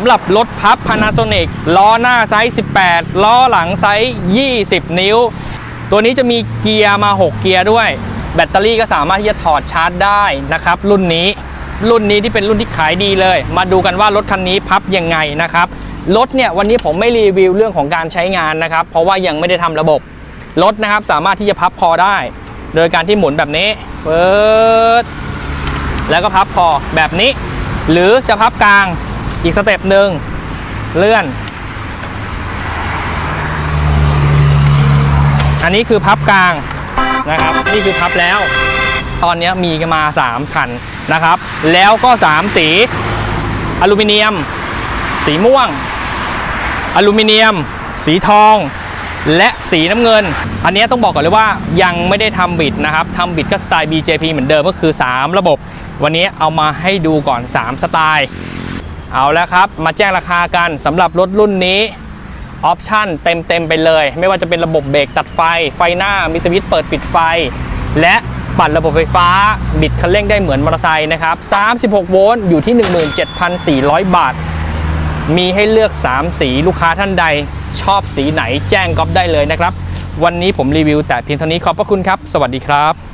สำหรับรถพับ Panasonic ล้อหน้าไซส์ 18 ล้อหลังไซส์ 20 นิ้ว ตัวนี้จะมีเกียร์มา 6 เกียร์ด้วย แบตเตอรี่ก็สามารถที่จะถอดชาร์จได้นะครับ รุ่นนี้ รุ่นนี้ที่เป็นรุ่นที่ขายดีเลย มาดูกันว่ารถคันนี้พับยังไงนะครับ รถเนี่ยวันนี้ผมไม่รีวิวเรื่องของการใช้งานนะครับ เพราะว่ายังไม่ได้ทำระบบ รถนะครับสามารถที่จะพับคอได้ โดยการที่หมุนแบบนี้เปิดแล้วก็พับคอแบบนี้ หรือจะพับกลาง อีกสเต็ปหนึ่งเลื่อน อันนี้คือพับกลางนะครับ นี่คือพับแล้ว ตอนนี้มีมา 3 คันนะครับ แล้วก็ 3 สี อลูมิเนียม สีม่วง อลูมิเนียม สีทองและสีน้ำเงิน อันนี้ต้องบอกก่อนเลยว่ายังไม่ได้ทำบิดนะครับทำบิดก็สไตล์ BJP เหมือนเดิมก็คือ 3 ระบบ วันนี้เอามาให้ดูก่อน 3 สไตล์ เอาแล้วครับ มาแจ้งราคากันสำหรับรถรุ่นนี้ออปชั่นเต็มๆไปเลย ไม่ว่าจะเป็นระบบเบรกตัดไฟ ไฟหน้ามีสวิตช์เปิดปิดไฟ และปัดระบบไฟฟ้า บิดคันเร่งได้เหมือนมอเตอร์ไซค์นะครับ 36 โวลต์อยู่ที่ 17,400 บาท มีให้เลือก 3 สีลูกค้าท่านใด ชอบสีไหนแจ้งก๊อฟได้เลยนะครับ วันนี้ผมรีวิวแต่เพียงเท่านี้ขอบพระคุณครับ สวัสดีครับ